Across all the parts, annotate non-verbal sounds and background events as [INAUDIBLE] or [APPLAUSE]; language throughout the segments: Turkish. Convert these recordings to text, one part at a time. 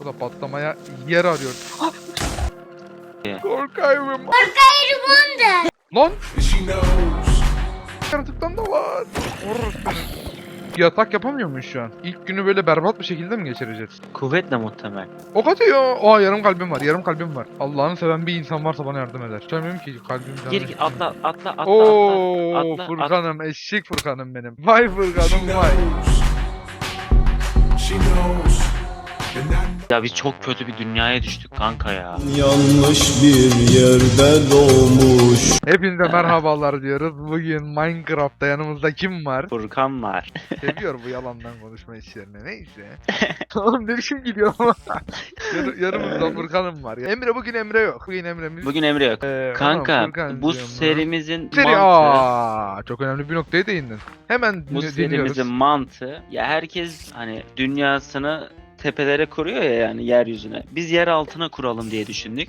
Bu da patlamaya yer arıyor. Ee. Korkayım. Wonder. Lan! Yaratıktan da var. Yatak yapamıyor muyuz şu an? İlk günü böyle berbat bir şekilde mi geçireceğiz? Kuvvetle muhtemel. O kadar ya. Aa yarım kalbim var. Yarım kalbim var. Allah'ını seven bir insan varsa bana yardım eder. Söylemeyeyim ki kalbim canım. Gir gir atla atla atla Oo atla. atla, Furkan'ım eşek Furkan'ım benim. Vay Furkan'ım vay. Ya biz çok kötü bir dünyaya düştük kanka ya. Yanlış bir yerde doğmuş Hepinize merhabalar diyoruz. Bugün Minecraft'ta yanımızda kim var? Furkan var. Seviyor bu yalandan konuşma işlerini. Neyse. [LAUGHS] Oğlum ne biçim gidiyor ama. Yar- yanımızda Furkan'ım var. ya. Emre bugün Emre yok. Bugün Emre'miz. Bugün Emre yok. Ee, Kanka Furkancığım, bu serimizin Seri mantığı aa çok önemli bir noktaya değindin. Hemen bu dinle- serimizin dinliyoruz. mantığı ya herkes hani dünyasını tepelere kuruyor ya yani yeryüzüne. Biz yer altına kuralım diye düşündük.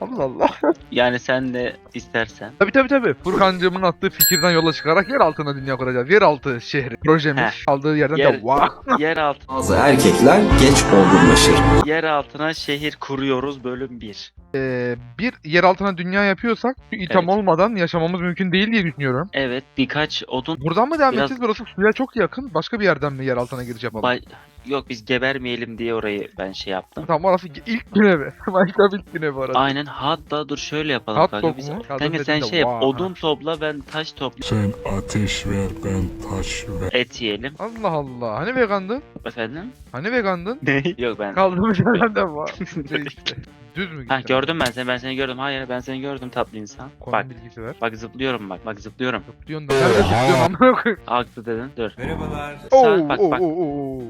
Allah Allah. [LAUGHS] Yani sen de istersen. Tabii tabii tabii. Furkancığımın attığı fikirden yola çıkarak yer altına dünya kuracağız. Yeraltı şehri. Projemiz Heh. aldığı yerden Yer- de vah. [LAUGHS] yer alt Bazı erkekler geç olgunlaşır yer altına şehir kuruyoruz bölüm 1. Ee, bir yer altına dünya yapıyorsak şu item Evet. olmadan yaşamamız mümkün değil diye düşünüyorum. Evet birkaç odun Buradan mı devam Biraz- edeceğiz? Burası suya çok yakın. Başka bir yerden mi yer altına giriş yapalım? Bay- Yok biz gebermeyelim diye orayı ben şey yaptım. Tamam orası ilk gün evi. Minecraft ilk gün evi orası. Aynen hatta dur şöyle yapalım Hot kanka. Biz, kanka sen şey yap odun topla ben taş topla Sen ateş ver ben taş ver. et yiyelim. Allah Allah. Hani vegandın? Efendim? Hani vegandın? Ne? Yok ben. Kaldığımız yerden de var. [LAUGHS] Düz mü Ha gittin? gördüm ben seni ben seni gördüm. Hayır ben seni gördüm tatlı insan. Konum Bak bilgisi ver. bak zıplıyorum bak bak zıplıyorum. Zıplıyorsun da. Nerede zıplıyorsun amına koyayım? Haklı dedin dur. Oo, Sağ, bak oo, bak. oo, oo.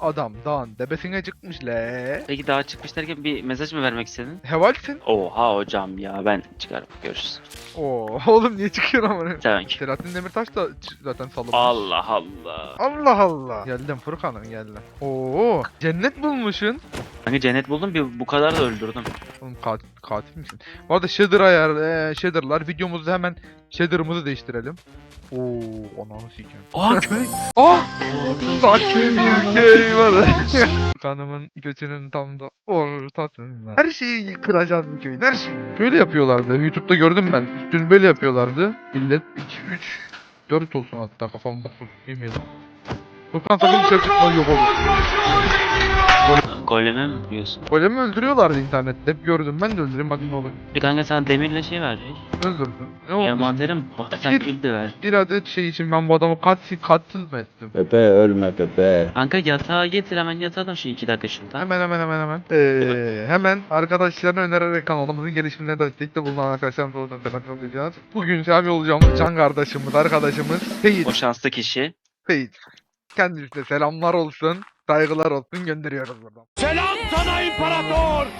Adam dağın tepesine çıkmış le. Peki daha çıkmış derken bir mesaj mı vermek istedin? Hevalsin. Oha hocam ya ben çıkarım görüşürüz. Oo, [LAUGHS] oğlum niye çıkıyorsun amına? Tamam ki. Selahattin Demirtaş da ç- zaten salınmış. Allah Allah. Allah Allah. Geldim Furkan'ım geldim. Oo, cennet bulmuşsun. Kanka cennet buldum bir bu kadar da öldürdüm. Oğlum katil, katil misin? Bu arada shader ayar, ee, shader'lar. Videomuzda hemen shader'ımızı değiştirelim. Oo, ananı sikeyim. Aa köy. Ah! Saçma bir köy var. Furkan'ımın [LAUGHS] götünün tam da ortasında. Her şeyi kıracağız bu köyün, her şeyi. Böyle yapıyorlardı. YouTube'da gördüm ben. Dün böyle yapıyorlardı. Millet 2, 3, 4 olsun hatta kafam bakın. Bilmiyorum. Furkan sakın dışarı çıkma yok olur. Goleme mi diyorsun? Golemi öldürüyorlardı internette. Hep gördüm. Ben de öldüreyim hadi ne olur. Bir kanka sana demirle şey verecek. Öldürdüm. Ne oldu? Envanterim sen Bir- gül de ver. Bir adet şey için ben bu adamı katil, katil mi ettim? Bebe ölme bebe Kanka yatağa getir hemen yatalım şu iki dakika şurada. Hemen hemen hemen hemen. Ee, hemen arkadaşlarına önererek kanalımızın gelişimine destekte bulunan arkadaşlarımıza oradan teşekkür edeceğiz. Bugün sahibi olacağımız can kardeşimiz, arkadaşımız Seyit. O şanslı kişi. Seyit. Kendisine selamlar olsun, saygılar olsun gönderiyoruz buradan.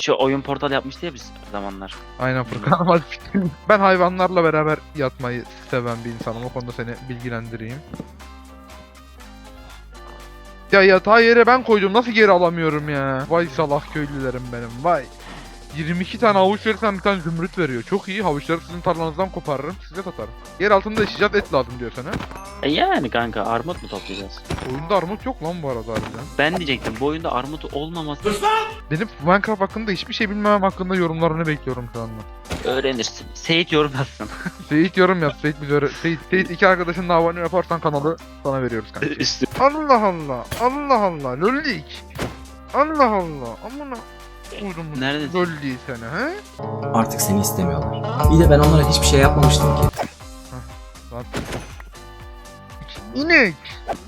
Şu oyun portal yapmıştı ya biz o zamanlar. Aynen Furkan ama [LAUGHS] Ben hayvanlarla beraber yatmayı seven bir insanım. O konuda seni bilgilendireyim. Ya yatağı yere ben koydum. Nasıl geri alamıyorum ya? Vay salak köylülerim benim. Vay. 22 tane havuç verirsen bir tane zümrüt veriyor. Çok iyi. Havuçları sizin tarlanızdan koparırım. Size satarım. Yer altında yaşayacağız. Et lazım diyor sana. E yani kanka armut mu toplayacağız? Oyunda armut yok lan bu arada harbiden. Ben diyecektim bu oyunda armut olmaması Benim Minecraft hakkında hiçbir şey bilmemem hakkında yorumlarını bekliyorum şu anda. öğrenirsin. Seyit yorum yazsın. [LAUGHS] Seyit yorum yap. Seyit bize öyle. Seyit, Seyit iki arkadaşınla abone yaparsan kanalı sana veriyoruz kanka. Allah Allah. Allah Allah. Lollik. Allah Allah. Amına koydum. Neredesin? Lolliği seni he? Artık seni istemiyorlar. İyi de ben onlara hiçbir şey yapmamıştım ki. Lan. İnek.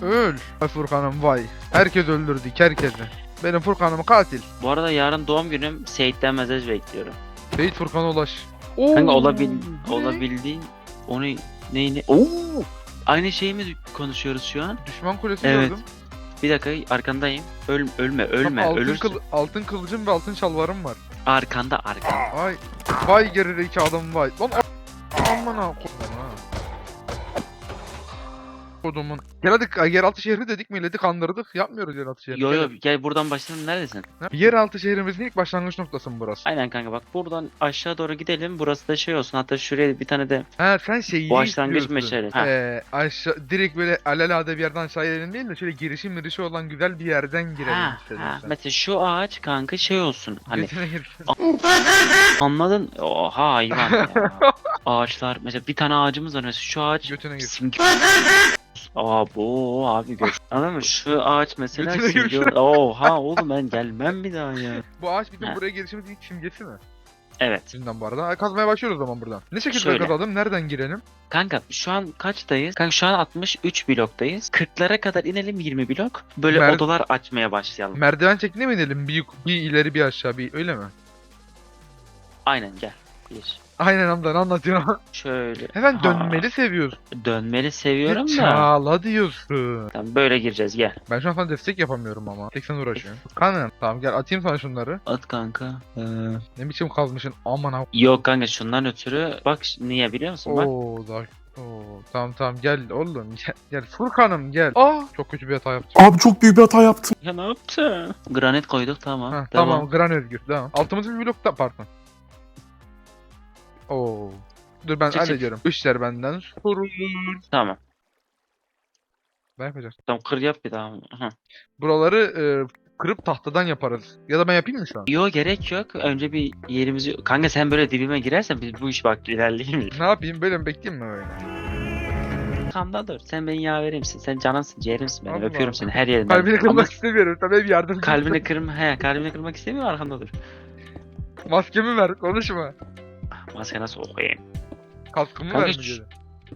Öl. Ay Furkan'ım vay. Herkes öldürdük herkesi. Benim Furkan'ım katil. Bu arada yarın doğum günüm Seyit'ten mesaj bekliyorum. Seyit Furkan'a ulaş. Oo, Kanka olabil olabildiğin onu neyini Oo! Aynı şeyi mi konuşuyoruz şu an? Düşman kulesi Evet. gördüm. Bir dakika arkandayım. Öl, ölme Tam ölme altın, ölürsün. kıl- altın kılıcım ve altın şalvarım var. Arkanda arkanda. Vay. Vay gerideki adam vay. Lan aman ha. Kodumun. Gel hadi yeraltı şehri dedik milleti kandırdık. Yapmıyoruz yeraltı şehri. Yo yo gel buradan başlayalım neredesin? Ha? Yeraltı şehrimizin ilk başlangıç noktası mı burası? Aynen kanka bak buradan aşağı doğru gidelim. Burası da şey olsun. Hatta şuraya bir tane de Ha sen şeyi Başlangıç meşale. Ee, aşağı, direkt böyle alelade bir yerden inelim değil de şöyle girişim girişi olan güzel bir yerden girelim ha, ha. Mesela şu ağaç kanka şey olsun. Hani anladın? Oha hayvan ya. [LAUGHS] Ağaçlar mesela bir tane ağacımız var mesela şu ağaç Götüne girsin. Aa bu abi gör. Anladın mı? Şu ağaç mesela Götüne simge girsin. Oha oğlum ben gelmem bir daha ya. Bu ağaç bizim Ha. buraya gelişimiz ilk simgesi mi? Evet. Şimdiden bu arada. Ha, Kazmaya başlıyoruz o zaman buradan. Ne şekilde Şöyle. kazalım? Nereden girelim? Kanka şu an kaçtayız? Kanka şu an 63 bloktayız. 40'lara kadar inelim 20 blok. Böyle Mer- odalar açmaya başlayalım. Merdiven şeklinde mi inelim? Bir, bir ileri bir aşağı bir öyle mi? Aynen gel. Bir. Aynen Hamdan anlatıyorum. [LAUGHS] Şöyle. Hemen Ha, dönmeli seviyorsun. Dönmeli seviyorum da. Çağla diyorsun. Tamam böyle gireceğiz gel. Ben şu an sana destek yapamıyorum ama. Tek sen uğraşıyorsun. Kanım. Tamam gel atayım sana şunları. At kanka. Ee, Ne biçim kazmışsın aman ha. Yok kanka şundan ötürü bak ş- niye biliyor musun bak. Oo da. Oo, tamam tamam gel oğlum [LAUGHS] gel, gel Furkan'ım gel. Aa çok kötü bir hata yaptım. Abi çok büyük bir hata yaptım. Ya ne yaptı? Granit koyduk tamam. Ha, Devam. tamam Gran Özgür tamam. Altımızı bir blokta pardon. Oo. Dur ben Çık, çık. hallediyorum. Üçler benden sorulur. Tamam. Ben yapacağım. Tamam kır yap bir daha. Hı. Buraları e, kırıp tahtadan yaparız. Ya da ben yapayım mı şu an? Yo gerek yok. Önce bir yerimizi... Kanka sen böyle dibime girersen biz bu iş bak ilerleyemeyiz. Ne yapayım böyle mi bekleyeyim mi böyle? Kamda dur. Sen benim yaverimsin. Sen canımsın, ciğerimsin benim. Allah Öpüyorum Allah. seni her yerinden. Kalbini Ama kırmak istemiyorum. Tabii bir yardımcı. kalbini kırma. He, kalbini kırmak istemiyor arkanda dur. Maskemi ver konuşma. Maske nasıl okuyayım? Kaskımı Kanka ver mi şu- geri?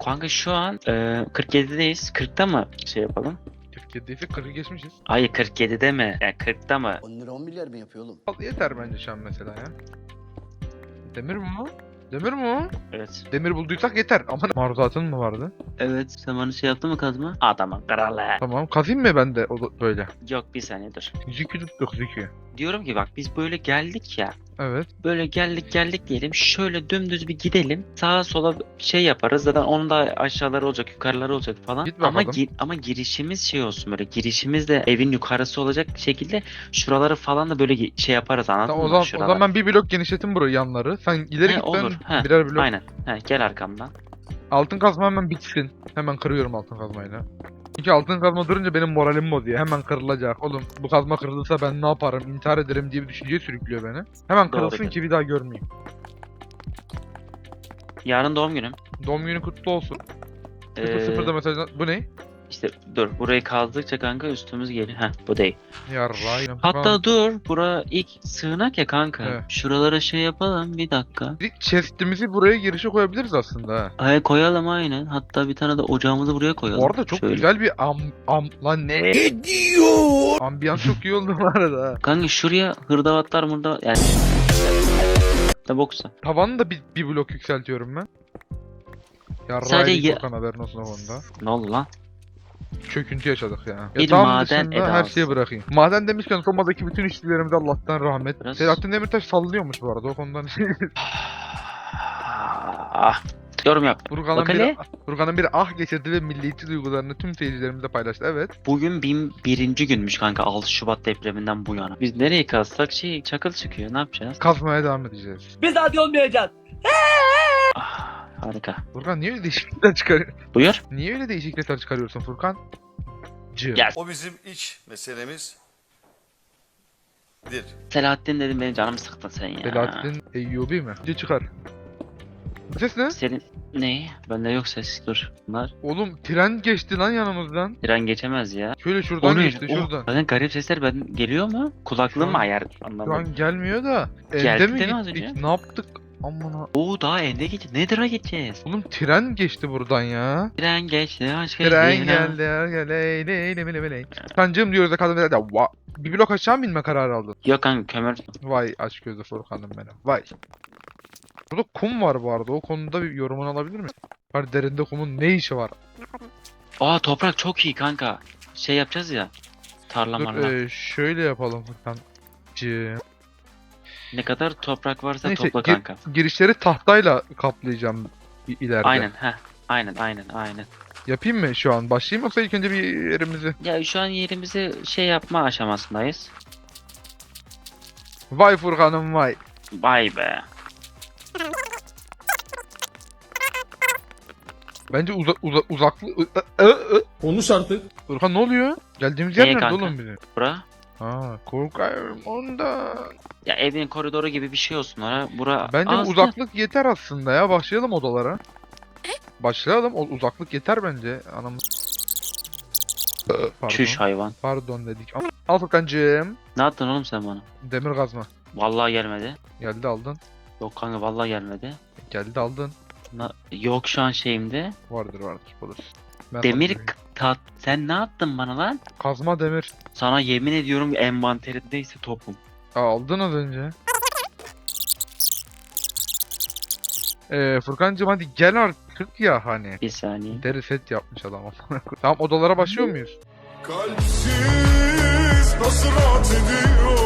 Kanka şu an e, 47'deyiz. 40'ta mı şey yapalım? 47 ise 40'ı geçmişiz. Hayır 47'de mi? Yani 40'ta mı? 10 lira 10 milyar mı yapıyor oğlum? Al, Yeter bence şu an mesela ya. Demir mi o? Demir mi o? Evet. Demir bulduysak yeter. Ama maruzatın mı vardı? Evet. Sen bana şey yaptın mı kazma? Adamın kralı. Tamam kazayım mı ben de o böyle? Yok bir saniye dur. Zükü tuttuk zükü. Diyorum ki bak biz böyle geldik ya. Evet. Böyle geldik geldik diyelim. Şöyle dümdüz bir gidelim. Sağa sola şey yaparız. Zaten onun da aşağıları olacak, yukarıları olacak falan. Git ama bakalım. gi- ama girişimiz şey olsun böyle. Girişimiz de evin yukarısı olacak şekilde şuraları falan da böyle ge- şey yaparız anladın Tamam, o mı? zaman, o Şuralar. zaman ben bir blok genişletim burayı yanları. Sen ileri He, git olur. ben He, birer blok. Aynen. He, gel arkamdan. Altın kazma hemen bitsin. Hemen kırıyorum altın kazmayla. Çünkü altın kazma durunca benim moralim bozuyor. Hemen kırılacak. Oğlum bu kazma kırılırsa ben ne yaparım? İntihar ederim diye bir düşünceye sürüklüyor beni. Hemen Doğru kırılsın diyorsun. ki bir daha görmeyeyim. Yarın doğum günüm. Doğum günün kutlu olsun. Sıfır Ee, sıfırda mesaj... Bu ne? İşte dur burayı kazdıkça kanka üstümüz geliyor. Heh bu değil. Yarrayım. Hatta dur bura ilk sığınak ya kanka. Evet. Şuralara şey yapalım bir dakika. İlk chest'imizi buraya girişe koyabiliriz aslında ha. Ay koyalım aynen. Hatta bir tane de ocağımızı buraya koyalım. Bu arada çok Şöyle. güzel bir am... am... Lan ne? Diyor? Ambiyans çok iyi oldu bu arada. Kanka şuraya hırdavatlar mırda yani. Da boksa. Tavanı da bir, bir blok yükseltiyorum ben. Sadece Yarrayım ye- haberin olsun o konuda. Ne oldu lan? Çöküntü yaşadık ya. Bir Yatağın maden dışında her şeyi bırakayım. Maden demişken Soma'daki bütün işçilerimize Allah'tan rahmet. Biraz- Selahattin Demirtaş sallıyormuş bu arada o konudan. Ah. Yorum yap. Furkan'ın Bak bir, hele. Furkan'ın bir ah geçirdi ve milliyetçi duygularını tüm seyircilerimizle paylaştı. Evet. Bugün bin birinci günmüş kanka 6 Şubat depreminden bu yana. Biz nereye kazsak şey çakıl çıkıyor ne yapacağız? Kazmaya devam edeceğiz. Biz hadi olmayacağız. Ah, harika. Furkan niye öyle değişiklikler çıkarıyorsun? Buyur. Niye öyle değişiklikler çıkarıyorsun Furkan? Cı. Gel. O bizim iç meselemiz. dir. Selahattin dedim benim canımı sıktın sen ya. Selahattin Eyyubi mi? Cı çıkar. Ses ne? Senin ne? Bende yok ses dur. Bunlar Oğlum tren geçti lan yanımızdan. tren geçemez ya. Şöyle şuradan ne? geçti O, şuradan. Zaten garip sesler ben geliyor mu? Kulaklığım Şu mı ayar Şu anlamadım. an gelmiyor da. Ende Geldi mi değil mi az önce? Ne yaptık? Amına. Oo daha ende geç. Nedir'a geçeceğiz? Oğlum tren geçti buradan ya. Tren geçti aşk Tren geldi gel ley ley ley ley ley. Kancığım diyoruz da kadın dedi. Va bir blok aşağı mı inme kararı aldın? Yok kanka kömür. Vay aç gözlü Furkan'ım benim. Vay. Burada kum var bu arada. O konuda bir yorumunu alabilir miyim? Var derinde kumun ne işi var? Aa toprak çok iyi kanka. Şey yapacağız ya. Tarla Dur marla. e, şöyle yapalım Furkan. Ne kadar toprak varsa Neyse, topla gir- kanka. Girişleri tahtayla kaplayacağım ileride. Aynen heh. Aynen aynen aynen. Yapayım mı şu an? Başlayayım yoksa ilk önce bir yerimizi? Ya şu an yerimizi şey yapma aşamasındayız. Vay Furkan'ım vay. Vay be. Bence uza, uza, uzaklı... Konuş artık. Furkan ne oluyor? Geldiğimiz yer nerede oğlum bizim? Bura. Ha korkarım ondan. Ya evin koridoru gibi bir şey olsun ora. Bura. Bence Aslında- uzaklık yeter aslında ya. Başlayalım odalara. Başlayalım. O uzaklık yeter bence. Anam. Pardon. Çüş hayvan. Pardon dedik. Al Furkancığım. Ne yaptın oğlum sen bana? Demir kazma. Vallahi gelmedi. Geldi aldın. Yok kanka vallahi gelmedi. Geldi aldın. Na- Yok şu an şeyimde. Vardır vardır. Olur. Ben Demir k- tat. Sen ne yaptın bana lan? Kazma demir. Sana yemin ediyorum envanterindeyse topum. Aa, aldın az önce. Ee, Furkancığım hadi gel artık ya hani. Bir saniye. Deri set yapmış adam. tamam odalara başlıyor muyuz? kalpsiz nasıl rahat ediyor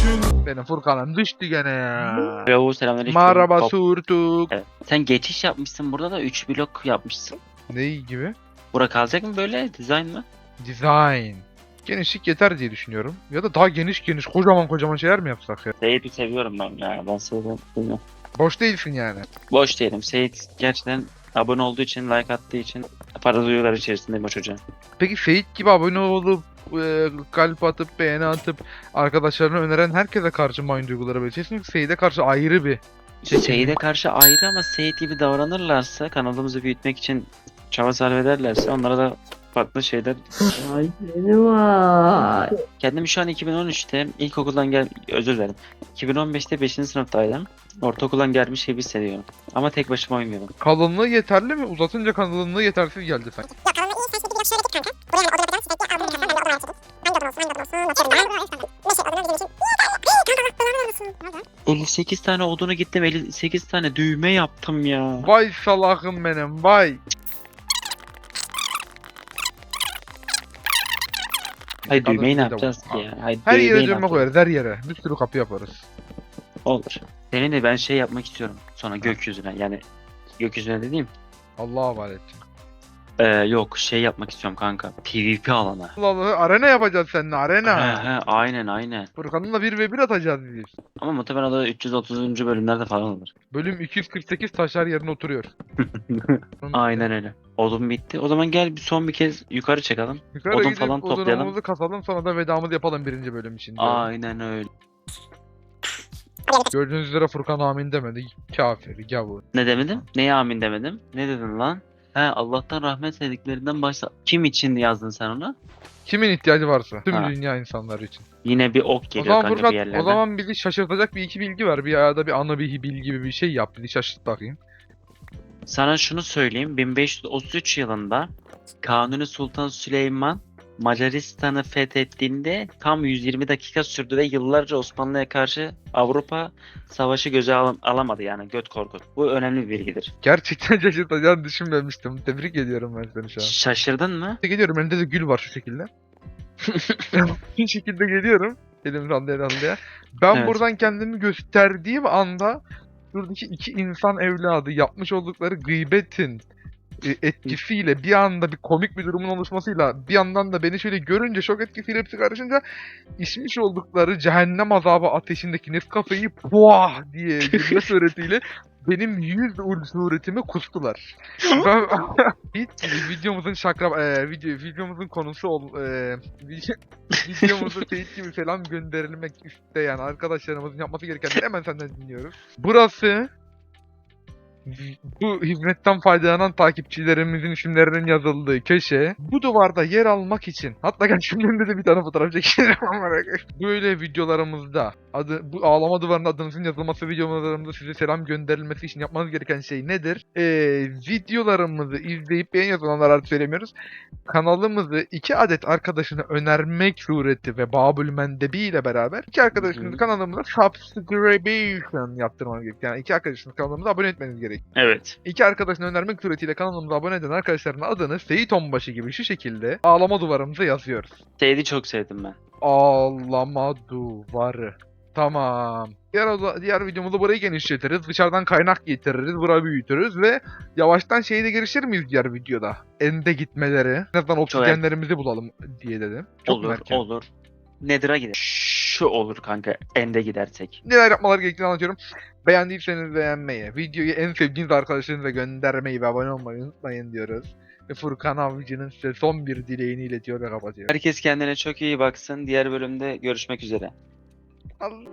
için Benim Furkan'ım düştü gene ya. Bravo selamünaleyküm. Merhaba surtuk. Evet. Sen geçiş yapmışsın burada da 3 blok yapmışsın. Ne gibi? Bura kalacak mı böyle? Dizayn mı? Design. Genişlik yeter diye düşünüyorum. Ya da daha geniş geniş kocaman kocaman şeyler mi yapsak ya? Seyit'i seviyorum ben ya. Ben seviyorum. Boş değilsin yani. Boş değilim. Seyit gerçekten abone olduğu için, like attığı için para duyular içerisindeyim o çocuğa. Peki Seyit gibi abone olup e, kalp atıp beğeni atıp arkadaşlarına öneren herkese karşı aynı duyguları belirtiyorsun. Çünkü Seyit'e karşı ayrı bir İşte Seyit'e karşı ayrı ama Seyit gibi davranırlarsa, kanalımızı büyütmek için çaba sarf ederlerse onlara da farklı şeyler. Kendimi şu an 2013'te ilkokuldan gel özür dilerim. 2015'te 5. sınıftaydım. Ortaokuldan gelmiş gibi hissediyorum. Ama tek başıma oynuyordum. Kalınlığı yeterli mi? Uzatınca kalınlığı yetersiz geldi sanki. Nerede? 58 tane odunu gittim 58 tane düğme yaptım ya. Vay salakım benim vay. Hayır Kadın düğmeyi ne bir de yapacağız var. ki ya? Hayır, Her düğmeyi yere ne düğme yapacağız? koyarız her yere. Bir sürü kapı yaparız. Olur. Senin de ben şey yapmak istiyorum. Sonra gökyüzüne yani gökyüzüne dediğim Allah'a edeceğim. Ee, yok şey yapmak istiyorum kanka. PvP alanı. Allah Allah arena yapacağız seninle He arena. he aynen aynen. Furkan'la 1 ve 1 atacağız biz. Ama muhtemelen o da 330. bölümlerde falan olur. Bölüm 248 taşlar yerine oturuyor. [LAUGHS] Aynen öyle. Odun bitti. O zaman gel bir son bir kez yukarı çıkalım. Yukarı Odun gidip falan toplayalım. odunumuzu kasalım sonra da vedamızı yapalım birinci bölüm için. Aynen öyle. Gördüğünüz üzere Furkan amin demedi. Kafir, gavur. Ne demedim? Neye amin demedim? Ne dedin lan? He Allah'tan rahmet dediklerinden başla. Kim için yazdın sen onu? Kimin ihtiyacı varsa. Tüm Ha. dünya insanları için. Yine bir ok O geliyor zaman kanka Furkan bir yerlerden. o zaman bizi şaşırtacak bir iki bilgi ver. Bir arada bir ana bir bilgi gibi bir şey yap. Bizi şaşırt bakayım. Sana şunu söyleyeyim. 1533 yılında Kanuni Sultan Süleyman Macaristan'ı fethettiğinde tam 120 dakika sürdü ve yıllarca Osmanlı'ya karşı Avrupa savaşı göze al- alamadı yani göt korkut. Bu önemli bir bilgidir. Gerçekten [LAUGHS] şaşırtacağını düşünmemiştim. Tebrik ediyorum ben seni şu an. Şaşırdın mı? Geliyorum elimde de gül var şu şekilde. [LAUGHS] şu şekilde geliyorum. Elim sallaya sallaya. Ben Evet. buradan kendimi gösterdiğim anda buradaki iki insan evladı yapmış oldukları gıybetin etkisiyle bir anda bir komik bir durumun oluşmasıyla bir yandan da beni şöyle görünce şok etkisiyle hepsi karışınca içmiş oldukları cehennem azabı ateşindeki Nescafe'yi puah diye gülme [LAUGHS] suretiyle benim yüz suretimi kustular. Ben [LAUGHS] hiç videomuzun şakra e, video videomuzun konusu ol e, video, videomuzu [LAUGHS] teyit gibi selam gönderilmek isteyen arkadaşlarımızın yapması gerekenleri hemen senden dinliyoruz. Burası bu hizmetten faydalanan takipçilerimizin isimlerinin yazıldığı köşe bu duvarda yer almak için hatta şimdi önümde de bir tane fotoğraf amına koyayım. böyle videolarımızda adı bu ağlama duvarında adınızın yazılması videolarımızda size selam gönderilmesi için yapmanız gereken şey nedir? Ee, videolarımızı izleyip beğen yazılanlar artık söylemiyoruz. Kanalımızı iki adet arkadaşına önermek sureti ve Babül Mendebi ile beraber iki arkadaşınız kanalımıza subscription yaptırmanız gerekiyor. Yani iki arkadaşınız kanalımıza abone etmeniz gerekiyor. Evet. İki arkadaşına önermek suretiyle kanalımıza abone eden arkadaşların adını Seyit Onbaşı gibi şu şekilde ağlama duvarımıza yazıyoruz. Seydi çok sevdim ben. Ağlama duvarı. Tamam. Diğer, diğer videomuzda burayı genişletiriz. Dışarıdan kaynak getiririz. Burayı büyütürüz ve yavaştan şeyi de geliştirir miyiz diğer videoda? Ende gitmeleri. En azından oksijenlerimizi bulalım diye dedim. Çok olur erken? olur. Nether'a gidelim. Şu olur kanka ende gidersek. neler yapmalar gerektiğini anlatıyorum. Beğendiyseniz beğenmeyi, videoyu en sevdiğiniz arkadaşlarınıza göndermeyi ve abone olmayı unutmayın diyoruz. Ve Furkan Avcı'nın size son bir dileğini iletiyor ve kapatıyor. Herkes kendine çok iyi baksın. Diğer bölümde görüşmek üzere. Al-